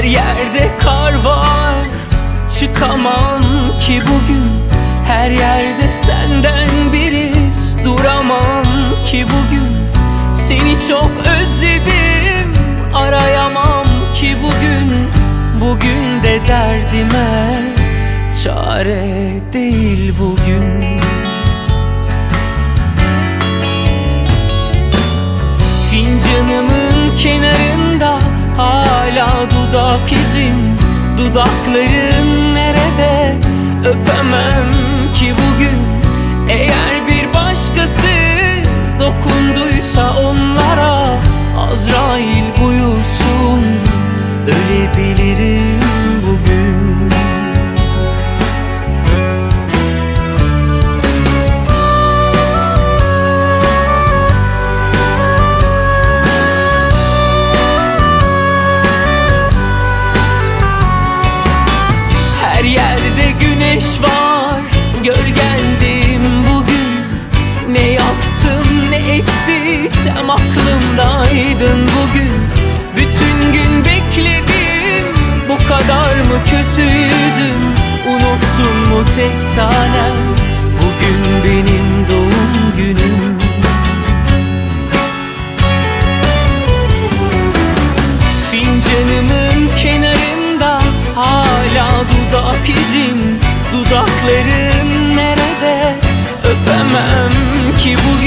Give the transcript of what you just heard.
Her yerde kar var. Çıkamam ki bugün. Her yerde senden biriz Duramam ki bugün. Seni çok özledim. Arayamam ki bugün. Bugün de derdime Çare değil bugün. Dudak izin Dudakların nerede? Öpemem ki bugün Eğer bir başkası dokunduysa onlara Azrail buyursun ölebilirim Tam aklımdaydın bugün. Bütün gün bekledim Bu kadar mı kötüydüm Unuttun mu tek tanem? Bugün benim doğum günüm. Fincanımın kenarında Hala dudak izin. Dudakların nerede? Öpemem ki bu